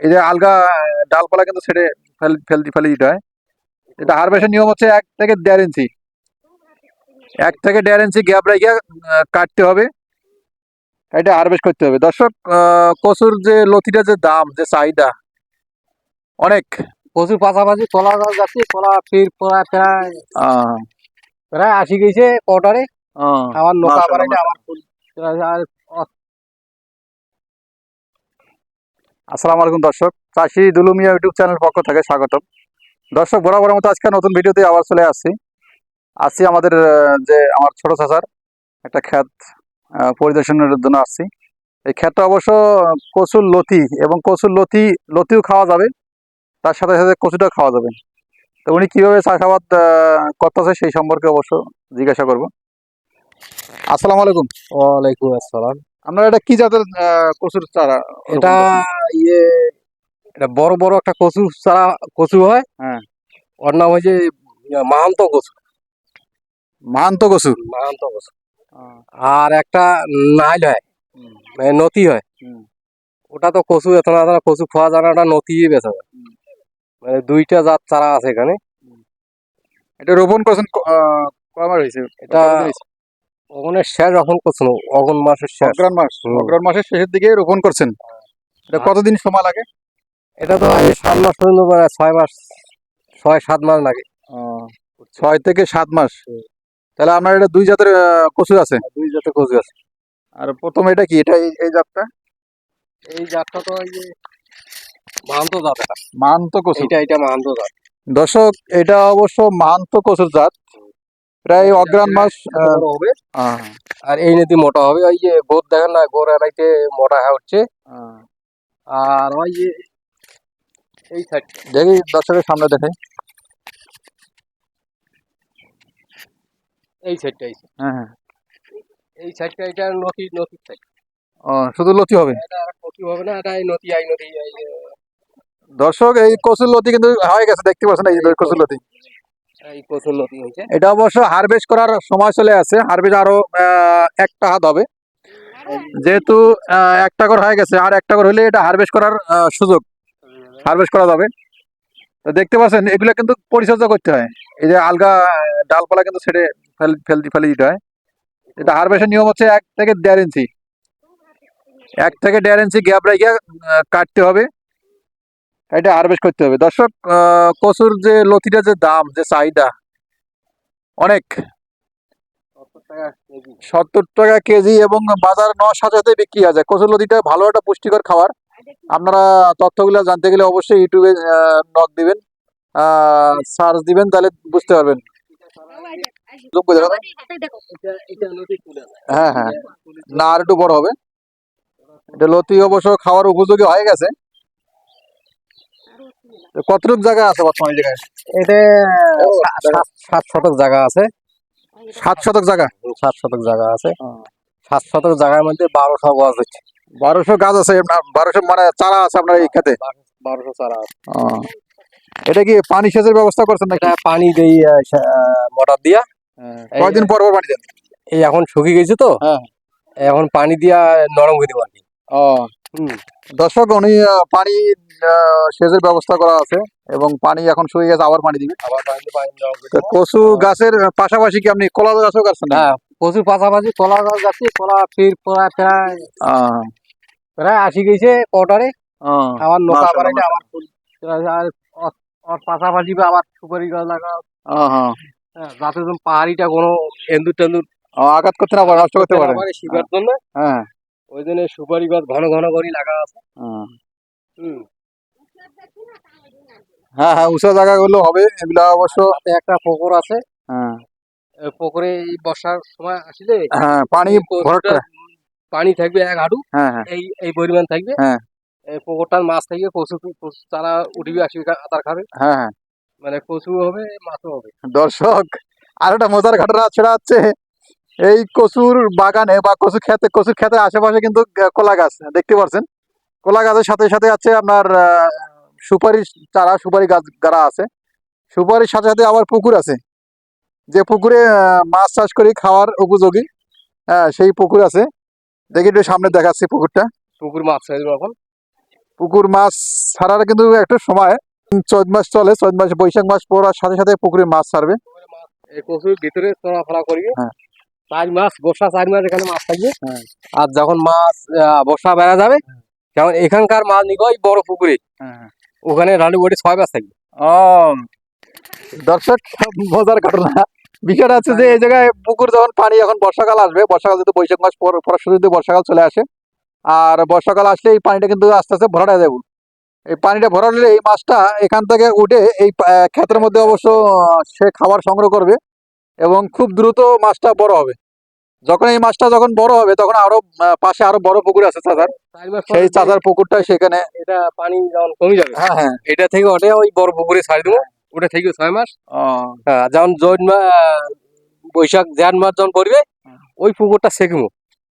এই যে আলগা ডালপালা কিন্তু ছেড়ে ফেল ফেলতে ফেলে দিতে হয়। এটা হারভেস্টের নিয়ম হচ্ছে এক থেকে দেড় ইঞ্চি। এক থেকে দেড় ইঞ্চি গ্যাপ রেখে কাটতে হবে। এটা হারভেস্ট করতে হবে। দর্শক কচুর যে লতিটা যে দাম যে চাহিদা অনেক। প্রচুর পাশাপাশি কলা গাছ যাচ্ছে কলা ফির প্রায় প্রায় প্রায় আসি গেছে কটারে বাড়াইতে আমার ফুল আসসালামু আলাইকুম দর্শক। চাষি দুলুমিয়া ইউটিউব চ্যানেল পক্ষ থেকে স্বাগতম। দর্শক বরাবর মতো আজকে নতুন ভিডিওতে আবার চলে আসছি। আসছি আমাদের যে আমার ছোট চাচার একটা আহ, পরিদর্শনের জন্য আসছি। এই ক্ষেতটা অবশ্য কচুর লতি এবং কচুর লতি লতিও খাওয়া যাবে। তার সাথে সাথে কচুটাও খাওয়া যাবে। তো উনি কীভাবে চাষাবাদ করতেছে সেই সম্পর্কে অবশ্য জিজ্ঞাসা করব। আসসালামু আলাইকুম। ওয়ালাইকুম আসসালাম। আপনারা এটা কি জাতের কচুর চারা এটা ইয়ে এটা বড় বড় একটা কচু চারা কচু হয়। হ্যাঁ। ওর নাম হয়েছে মাহান্ত কচু। মাহান্ত কচু? মাহান্ত কচু। আর একটা নাইল হয় মানে নতি হয়। ওটা তো কচু এত না কচু খাওয়া যায় না ওটা নতি বেচা যায়। মানে দুইটা জাত চারা আছে এখানে। এটা রোপণ করছেন ক- আহ, কয় হয়েছে? এটা ওখানে শেষ এখন কচু না, অগুন মাসের শেষ অগ্রাণ মাস হুম। মাসের শেষের দিকে রোপণ করছেন। এটা কতদিন সময় লাগে? এটা তো সাত মাস পর্যন্ত ছয় মাস ছয় সাত মাস লাগে। ছয় থেকে সাত মাস। তাহলে আপনার এটা দুই জাতের কচু আছে? দুই জাতের কচু আছে। আর প্রথম এটা কি? এটা এই- জাতটা? এই জাতটা তো এই যে মাহান্ত জাত এটা। মাহান্ত কচু। এইটা এটা মাহান্ত জাত। দর্শক এটা অবশ্য মাহান্ত কচুর জাত। প্রায় অগ্রাণ মাস হবে। আর এই নদী মোটা হবে। ওই যে দেখেন না মোটা হয়ে উঠছে। আর ওই যে এই সাইড। দেখি দর্শকের সামনে দেখে। এই সাইডটা এই হ্যাঁ হ্যাঁ। এই সাইডটা এটা নদী নদীর সাইড। ও, শুধু লতি হবে? হবে না এটা এই নদী নদী দর্শক এই কচুর লতি কিন্তু হয়ে গেছে দেখতে পাচ্ছেন এই কচুর লতি। এটা অবশ্য হারভেস্ট করার সময় চলে আছে হারভেস্ট আরও একটা হাত হবে। যেহেতু একটা করে হয়ে গেছে, আর একটা করে হলে এটা হারভেস্ট করার সুযোগ। হারভেস্ট করা যাবে। তো দেখতে পাচ্ছেন, এগুলো কিন্তু পরিচর্যা করতে হয়। এই যে আলগা ডালপালা কিন্তু ছেড়ে ফেল ফেলতে ফেলে দিতে হয়। এটা হারভেস্টের নিয়ম হচ্ছে এক থেকে দেড় ইঞ্চি। এক থেকে দেড় ইঞ্চি গ্যাপ রেখে কাটতে হবে। এটা হারভেস্ট করতে হবে। দর্শক কচুর যে লতিটা, যে দাম, যে চাহিদা, অনেক। সত্তর টাকা কেজি এবং বাজার ন সাজাতে বিক্রি আছে কচুর লতিটা ভালো একটা পুষ্টিকর খাবার। আপনারা তথ্যগুলো জানতে গেলে অবশ্যই ইউটিউবে নক দিবেন। সার্চ দিবেন, তাহলে বুঝতে পারবেন। হ্যাঁ হ্যাঁ। না, আর একটু বড় হবে। এটা লতি অবশ্য খাওয়ার উপযোগী হয়ে গেছে। কতটুকু জায়গা আছে বর্তমানে জায়গায়? এটা সাত শতক জায়গা আছে। সাত শতক জায়গা? সাত শতক জায়গা আছে। সাত শতক জায়গার মধ্যে বারোশো গাছ হচ্ছে। বারোশো গাছ আছে বারোশো মানে চারা আছে আপনার এই খেতে বারোশো চারা আছে। এটা কি পানি সেচের ব্যবস্থা করছেন নাকি? পানি দেই মোটর দিয়া। এই- কয়দিন পর পর পানি দেন। এই এখন শুকিয়ে গেছে তো। হ্যাঁ। এখন পানি দিয়া নরম করে দেবো আর কি। ও। দর্শক উনি পানি সেচের ব্যবস্থা করা আছে এবং পানি এখন শুয়ে গেছে আবার পানি দিবে। কচু গাছের পাশাপাশি কি আপনি কলা গাছও করছেন হ্যাঁ প্রচুর পাশাপাশি কলা গাছ যাচ্ছে কলা ফির প্রায় প্রায় প্রায় আসি গেছে কটারে আমার মাশাআল্লাহ, বাড়াইতে আমার ফুল আর পাশাপাশি বা আবার সুপারি গাছ লাগা আহ, হ্যাঁ। হ্যাঁ, যাতে পাহাড়িটা কোনো এন্দুর টেন্দুর আঘাত করতে না পারে নষ্ট করতে পারে। পারে শিকার জন্য। হ্যাঁ। ওই জন্য সুপারি গাছ ঘন ঘন করে লাগা আছে। হুম। হ্যাঁ হ্যাঁ উঁচা জায়গাগুলো হবে এগুলা অবশ্য একটা পুকুর আছে। হ্যাঁ। পুকুরে এই বর্ষার সময় আসলে হ্যাঁ পানি পানি থাকবে এক হাঁটু হ্যাঁ হ্যাঁ। এই এই পরিমাণ থাকবে। হ্যাঁ। এই পুকুরটার মাছ থাকবে কচু কচু চারা উঠবে আসবে আদার খাবে। হ্যাঁ হ্যাঁ। মানে কচু হবে মাছও হবে। দর্শক আর একটা মজার ঘটনা ছেড়া হচ্ছে। এই কচুর বাগানে বা কচু খেতে কচুর খেতে আশেপাশে কিন্তু কলা গাছ দেখতে পাচ্ছেন কলা গাছের সাথে সাথে আছে আপনার সুপারি চারা সুপারি গাছ গাড়া আছে সুপারির সাথে সাথে আবার পুকুর আছে। যে পুকুরে মাছ চাষ করি খাওয়ার উপযোগী হ্যাঁ সেই পুকুর আছে। দেখি একটু সামনে দেখাচ্ছি পুকুরটা। পুকুর মাছ এখন? পুকুর মাছ ছাড়ার কিন্তু একটা সময়। চৈত মাস চলে চৈত মাস বৈশাখ মাস পড়ার সাথে সাথে পুকুরে মাছ ছাড়বে। এই কচুর ভিতরে চলাফেরা করবে। হ্যাঁ। চার মাস বর্ষা চার মাস এখানে মাছ থাকবে। হ্যাঁ। আর যখন মাছ বর্ষা বেড়া যাবে যেমন এখানকার মাছ নিবে ওই বড় পুকুরে। ওখানে রানি বটি ছয় মাস থাকবে। ও। দর্শক মজার ঘটনা। বিষয়টা হচ্ছে যে এই জায়গায় পুকুর যখন পানি এখন বর্ষাকাল আসবে বর্ষাকাল যেহেতু বৈশাখ মাস পর শুরুতে বর্ষাকাল চলে আসে। আর বর্ষাকাল আসলে এই পানিটা কিন্তু আস্তে আস্তে ভরাটা যাবে এই পানিটা ভরালে এই মাছটা এখান থেকে উঠে এই পা- আহ, ক্ষেতের মধ্যে অবশ্য সে খাবার সংগ্রহ করবে। এবং খুব দ্রুত মাছটা বড় হবে। যখন এই মাছটা যখন বড় হবে তখন আরও পাশে আরও বড় পুকুর আছে চাচার। সেই চাচার পুকুরটা সেখানে এটা পানি যখন কমে যাবে। হ্যাঁ হ্যাঁ এটা থেকে ওঠে ওই বড় পুকুরে ছাড়ি দেবো। ওটা থেকে ছয় মাস। হ্যাঁ, যখন জৈন বৈশাখ জ্যান মাস যখন পড়বে ওই পুকুরটা সেকিমু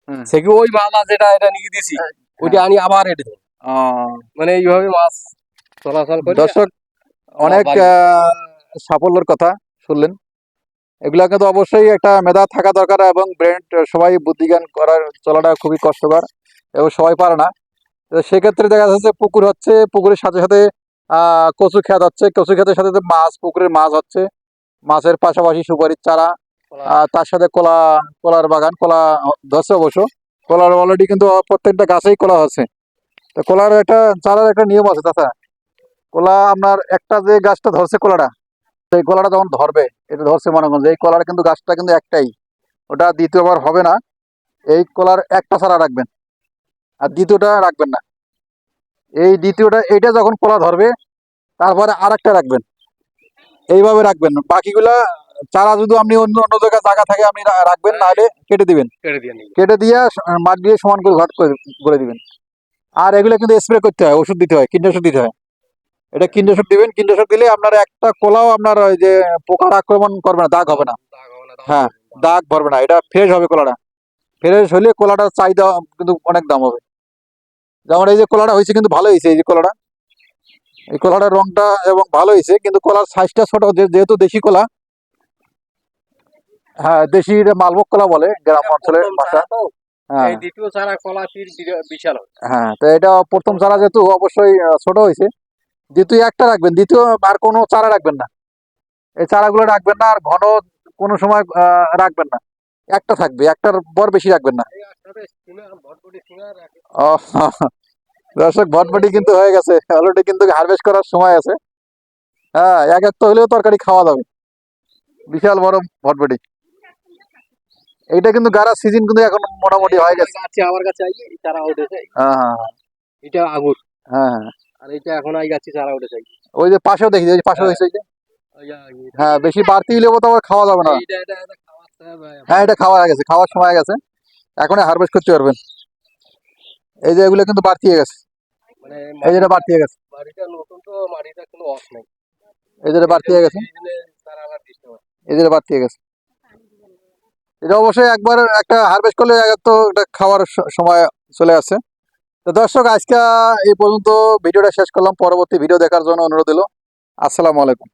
হুম। সেকি ওই মালা যেটা এটা নিয়ে দিছি ওইটা আনি আবার এটা। মানে এইভাবে মাছ চলাচল করে। দর্শক অনেক আহ, সাফল্যের কথা শুনলেন। এগুলা কিন্তু অবশ্যই একটা মেধা থাকা দরকার এবং ব্রেন সবাই বুদ্ধিজ্ঞান করার চলাটা খুবই কষ্টকর এবং সবাই পারে না। তো সেক্ষেত্রে দেখা যাচ্ছে পুকুর হচ্ছে পুকুরের সাথে সাথে আহ, কচু খেত হচ্ছে। কচু খেতের সাথে সাথে মাছ পুকুরের মাছ হচ্ছে। মাছের পাশাপাশি সুপারির চারা তার সাথে কলা কলার বাগান কলা ধরছে অবশ্য। কলার অলরেডি কিন্তু প্রত্যেকটা গাছেই কলা হচ্ছে। তো কলার একটা চারার একটা নিয়ম আছে তাছাড়া কলা আপনার একটা যে গাছটা ধরছে কলাটা সেই কলাটা যখন ধরবে এটা ধরছে মনে যে এই কলার কিন্তু গাছটা কিন্তু একটাই ওটা দ্বিতীয়বার হবে না এই কলার একটা চারা রাখবেন আর দ্বিতীয়টা রাখবেন না। এই দ্বিতীয়টা এইটা যখন কলা ধরবে তারপরে আর একটা রাখবেন এইভাবে রাখবেন বাকিগুলা চারা যদি আপনি অন্য অন্য জায়গায় জায়গা থাকে আপনি রাখবেন নাহলে কেটে দিবেন। কেটে দিয়ে কেটে দিয়ে মাটি দিয়ে সমান করে ঘট করে করে দিবেন। আর এগুলো কিন্তু স্প্রে করতে হয় ওষুধ দিতে হয় কীটনাশক দিতে হয়। এটা কীটনাশক দিবেন কীটনাশক দিলে আপনার একটা কোলাও আপনার ওই যে পোকার আক্রমণ করবে না দাগ হবে না। হ্যাঁ। দাগ ভরবে না এটা ফ্রেশ হবে কলাটা। ফ্রেশ হলে কলাটার চাহিদা কিন্তু অনেক দাম হবে। যেমন এই যে কলাটা হয়েছে কিন্তু ভালো হয়েছে এই যে কলাটা। এই কলাটার রংটা এবং ভালো হয়েছে কিন্তু কলার সাইজটা ছোট যেহেতু দেশি কলা হ্যাঁ দেশি মালভোগ কলা বলে গ্রাম অঞ্চলের ভাষা হ্যাঁ। দ্বিতীয় চারা কলা বিশাল হ্যাঁ তো এটা প্রথম চারা যেহেতু অবশ্যই ছোট হয়েছে। দ্বিতীয় একটা রাখবেন দ্বিতীয় আর কোনো চারা রাখবেন না। এই চারাগুলো রাখবেন না আর ঘন কোনো সময় রাখবেন না। একটা থাকবে একটার পর বেশি রাখবেন না। দর্শক ভটভটি কিন্তু হয়ে গেছে। অলরেডি কিন্তু হারভেস্ট করার সময় আছে। হ্যাঁ এক এক তো হলেও তরকারি খাওয়া যাবে। বিশাল বড় ভটভটি। এইটা কিন্তু গাড়ার সিজন কিন্তু এখন মোটামুটি হয়ে গেছে। আমার কাছে হ্যাঁ হ্যাঁ। এটা হ্যাঁ হ্যাঁ। আর এটা এখন আই গাছি চারা উঠেছে ওই যে পাশেও দেখি ওই পাশেও হয়েছে ওই যে। ওই যে এই- হ্যাঁ বেশি বাড়তি হলেও তো আবার খাওয়া যাবে না। হ্যাঁ এটা খাওয়া গেছে খাওয়ার সময় গেছে। এখন হারভেস্ট করতে পারবেন। এই যে এগুলো কিন্তু বাড়তি গেছে। মানে এই যেটা বাড়তি গেছে। নতুন তো মাটিটা কোনো অস নাই। এই যেটা বাড়তি গেছে। এই যেটা বাড়তি হয়ে গেছে। এটা অবশ্যই একবার একটা হারভেস্ট করলে তো এটা খাওয়ার সময় চলে আসছে তো দর্শক, আজকে এই পর্যন্ত ভিডিওটা শেষ করলাম। পরবর্তী ভিডিও দেখার জন্য অনুরোধ দিল আসসালামু আলাইকুম।